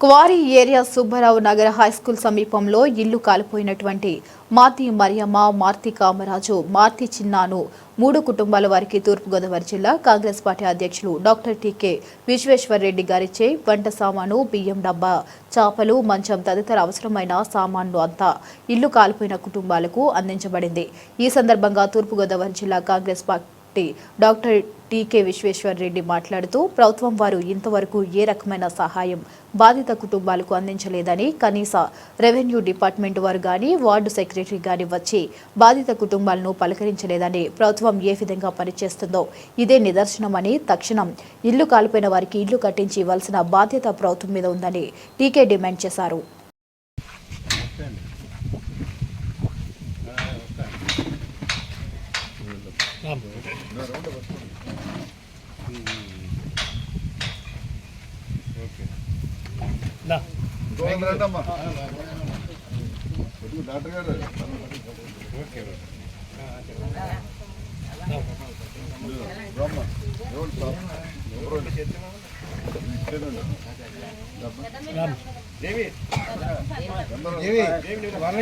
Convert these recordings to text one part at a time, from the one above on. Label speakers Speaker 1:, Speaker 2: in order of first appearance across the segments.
Speaker 1: Quarry area Subbarao నగర high school సమీపంలో ఇల్లు కాలిపోయినటువంటి మార్తి మరియమ్మ మార్తి కామరాజు మార్తి చిన్నాను మూడు కుటుంబాల వారికి తూర్పుగోదావరి జిల్లా కాంగ్రెస్ పార్టీ అధ్యక్షులు డాక్టర్ టీకే విశ్వేశ్వరరెడ్డి గారిచే వంట సామాను బియ్యం డబ్బా చేపలు మంచం తదితర అవసరమైన సామాన్లు అంతా ఇల్లు కాలిపోయిన కుటుంబాలకు అందించబడింది. ఈ సందర్భంగా తూర్పుగోదావరి జిల్లా Congress party doctor T K Visweswar Reddy మాట్లాడుతూ ప్రభుత్వం వారు ఇంతవరకు ఏ రకమైన సహాయం బాధిత కుటుంబాలకు అందించలేదని కనీస రెవెన్యూ డిపార్ట్మెంట్ వారు గాని వార్డు సెక్రటరీ గాని వచ్చి బాధిత కుటుంబాలను పలకరించలేదని ప్రభుత్వం ఏ విధంగా పనిచేస్తుందో ఇదే నిదర్శనమని తక్షణం ఇల్లు కాలిపోయిన వారికి ఇల్లు కట్టించి ఇవ్వాల్సిన బాధ్యత ప్రభుత్వం మీద ఉందని టీకే డిమాండ్ చేశారు.
Speaker 2: డాక్టర్ గారు రామ్మా. ఎవరు సార్? ఎవరు?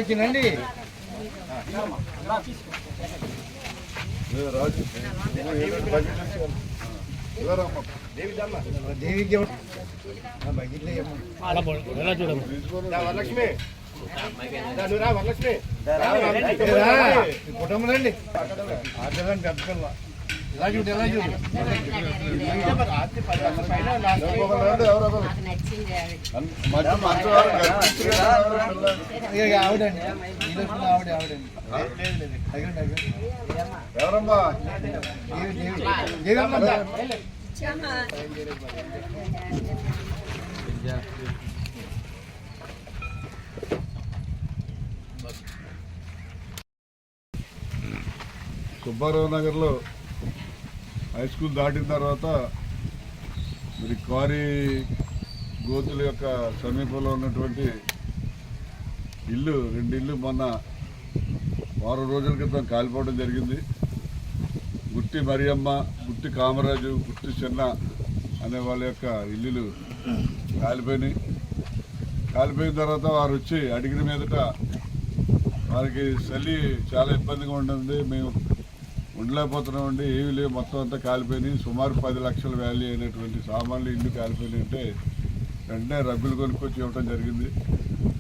Speaker 2: ఇచ్చేదండి.
Speaker 3: చూడము
Speaker 2: తీసుకోండి.
Speaker 4: కుటుంబం రండి ఆటలని పెద్ద పిల్ల ఆవిడండి. ఆవిడ ఆవిడండి.
Speaker 2: ఎవరమ్మా. సుబ్బారావు నగర్లో హై స్కూల్ దాటిన తర్వాత మరి క్వారీ గోతుల యొక్క సమీపంలో ఉన్నటువంటి ఇల్లు రెండు ఇల్లు మొన్న వారం రోజుల క్రితం కాలిపోవడం జరిగింది. గుట్టి మరియమ్మ గుట్టి కామరాజు గుట్టి చిన్న అనే వాళ్ళ యొక్క ఇల్లులు కాలిపోయినాయి. కాలిపోయిన తర్వాత వారు వచ్చి అడిగిన మీదట వారికి చలి చాలా ఇబ్బందిగా ఉంటుంది మేము ఉండలేకపోతున్నామండి ఏమీ లేవు. మొత్తం అంతా కాలిపోయినాయి సుమారు పది లక్షల వాల్యూ అయినటువంటి సామాన్లు ఇల్లు కాలిపోయినాయి అంటే వెంటనే రబ్బులు కొనుక్కొచ్చి ఇవ్వటం జరిగింది.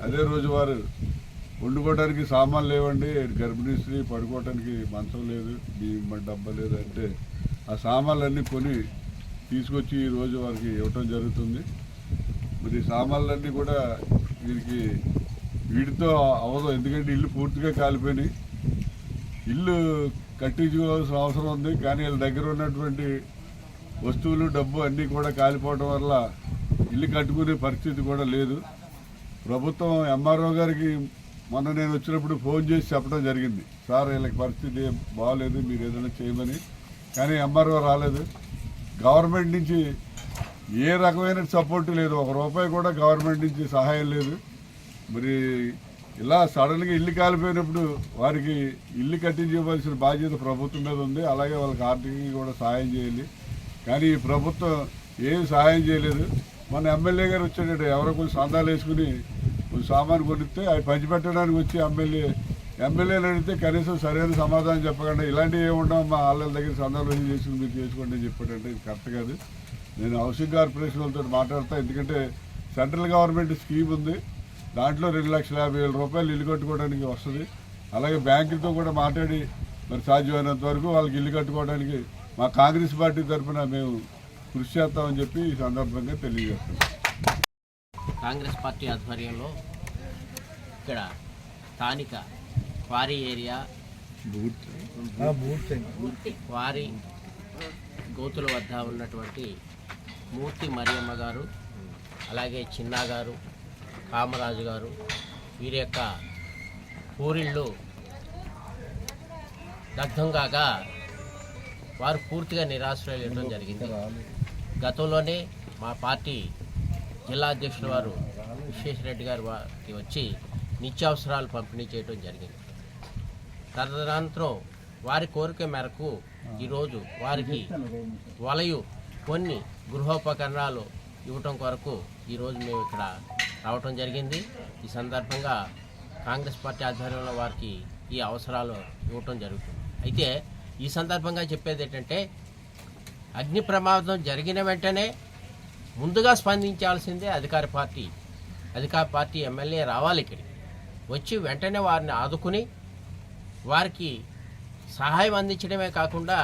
Speaker 2: అదే రోజు వారు వండుకోవడానికి సామాన్లు లేవండి. గర్భిణీ స్త్రీ పడుకోవడానికి మంచం లేదు బియ్యం డబ్బా లేదు అంటే ఆ సామాన్లన్నీ కొని తీసుకొచ్చి ఈరోజు వారికి ఇవ్వటం జరుగుతుంది. మరి సామాన్లన్నీ కూడా వీరికి వీటితో అవదు. ఎందుకంటే ఇల్లు పూర్తిగా కాలిపోయినాయి. ఇల్లు కట్టించుకోవాల్సిన అవసరం ఉంది కానీ వీళ్ళ దగ్గర ఉన్నటువంటి వస్తువులు డబ్బు అన్నీ కూడా కాలిపోవడం వల్ల ఇల్లు కట్టుకునే పరిస్థితి కూడా లేదు. ప్రభుత్వం ఎంఆర్ఓ గారికి మొన్న నేను వచ్చినప్పుడు ఫోన్ చేసి చెప్పడం జరిగింది. సార్ వీళ్ళకి పరిస్థితి ఏం మీరు ఏదైనా చేయమని. కానీ ఎంఆర్ఓ రాలేదు. గవర్నమెంట్ నుంచి ఏ రకమైన సపోర్ట్ లేదు. ఒక రూపాయి కూడా గవర్నమెంట్ నుంచి సహాయం లేదు. మరి ఇలా సడన్గా ఇల్లు కాలిపోయినప్పుడు వారికి ఇల్లు కట్టించవలసిన బాధ్యత ప్రభుత్వం మీద ఉంది. అలాగే వాళ్ళకి ఆర్థికంగా కూడా సహాయం చేయాలి కానీ ఈ ప్రభుత్వం ఏం సహాయం చేయలేదు. మన ఎమ్మెల్యే గారు వచ్చాడు ఎవరో కొంచెం సందాలు వేసుకుని కొంచెం సామాను కొనిస్తే అవి పంచిపెట్టడానికి వచ్చి ఎమ్మెల్యే. ఎమ్మెల్యేలు అడిగితే కనీసం సరైన సమాధానం చెప్పకుండా ఇలాంటివి ఏముండవు మా వాళ్ళ దగ్గర సందాలు చేసుకుని మీరు చేసుకోండి అని చెప్పాడంటే ఇది కరెక్ట్ కాదు. నేను హౌసింగ్ కార్పొరేషన్ వాళ్ళతో మాట్లాడతా ఎందుకంటే సెంట్రల్ గవర్నమెంట్ స్కీమ్ ఉంది. దాంట్లో రెండు లక్షల యాభై వేల రూపాయలు ఇల్లు కట్టుకోవడానికి వస్తుంది. అలాగే బ్యాంకులతో కూడా మాట్లాడి మరి సాధ్యమైనంత వరకు వాళ్ళకి ఇల్లు కట్టుకోవడానికి మా కాంగ్రెస్ పార్టీ తరఫున మేము కృషి చేస్తామని చెప్పి ఈ సందర్భంగా తెలియజేస్తున్నాం.
Speaker 5: కాంగ్రెస్ పార్టీ ఆధ్వర్యంలో ఇక్కడ స్థానిక క్వారీ ఏరియా క్వారీ గోతుల వద్ద ఉన్నటువంటి మూర్తి మరియమ్మ గారు అలాగే చిన్నా గారు కామరాజు గారు వీరి యొక్క ఊరిళ్ళు దగ్ధం కాగా వారు పూర్తిగా నిరాశ్రయలేయడం జరిగింది. గతంలోనే మా పార్టీ జిల్లా అధ్యక్షుల వారు విశ్వేశ్వరరెడ్డి గారు వారికి వచ్చి నిత్యావసరాలు పంపిణీ చేయడం జరిగింది. తదనంతరం వారి కోరిక మేరకు ఈరోజు వారికి వలయు కొన్ని గృహోపకరణాలు ఇవ్వటం కొరకు ఈరోజు మేము ఇక్కడ రావటం జరిగింది. ఈ సందర్భంగా కాంగ్రెస్ పార్టీ ఆధ్వర్యంలో వారికి ఈ అవసరాలు ఇవ్వటం జరుగుతుంది. అయితే ఈ సందర్భంగా చెప్పేది ఏంటంటే అగ్ని ప్రమాదం జరిగిన వెంటనే ముందుగా స్పందించాల్సిందే అధికార పార్టీ. అధికార పార్టీ ఎమ్మెల్యే రావాలి ఇక్కడికి. వచ్చి వెంటనే వారిని ఆదుకుని వారికి సహాయం అందించడమే కాకుండా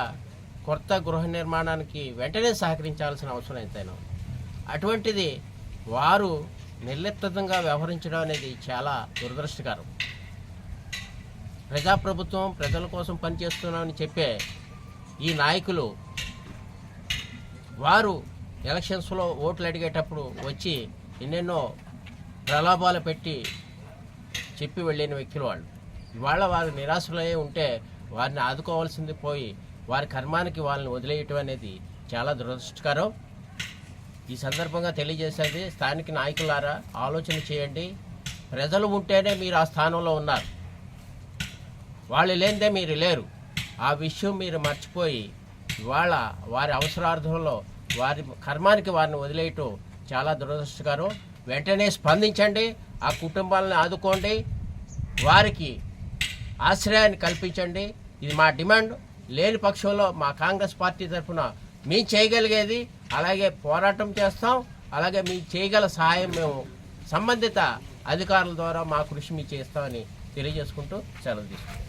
Speaker 5: కొత్త గృహ నిర్మాణానికి వెంటనే సహకరించాల్సిన అవసరం ఎంతైనా అటువంటిది వారు నిర్లిప్తంగా వ్యవహరించడం అనేది చాలా దురదృష్టకరం. ప్రజాప్రభుత్వం ప్రజల కోసం పనిచేస్తున్నామని చెప్పే ఈ నాయకులు వారు ఎలక్షన్స్లో ఓట్లు అడిగేటప్పుడు వచ్చి ఎన్నెన్నో ప్రలోభాలు పెట్టి చెప్పి వెళ్ళిన వ్యక్తులు వాళ్ళు. ఇవాళ వారు నిరాశలయ్యే ఉంటే వారిని ఆదుకోవాల్సింది పోయి వారి కర్మానికి వాళ్ళని వదిలేయటం అనేది చాలా దురదృష్టకరం. ఈ సందర్భంగా తెలియజేసేది స్థానిక నాయకులారా ఆలోచన చేయండి. ప్రజలు ఉంటేనే మీరు ఆ స్థానంలో ఉన్నారు. వాళ్ళు లేనిదే మీరు లేరు. ఆ విషయం మీరు మర్చిపోయి ఇవాళ వారి అవసరార్థంలో వారి కర్మానికి వారిని వదిలేయటం చాలా దురదృష్టకరం. వెంటనే స్పందించండి. ఆ కుటుంబాలను ఆదుకోండి. వారికి ఆశ్రయాన్ని కల్పించండి. ఇది మా డిమాండ్. లేని పక్షంలో మా కాంగ్రెస్ పార్టీ తరఫున మేము చేయగలిగేది అలాగే పోరాటం చేస్తాం. అలాగే మీకు చేయగల సహాయం మేము సంబంధిత అధికారుల ద్వారా మా కృషి మీకు చేస్తామని తెలియజేసుకుంటూ సెలవు తీసుకుంటాం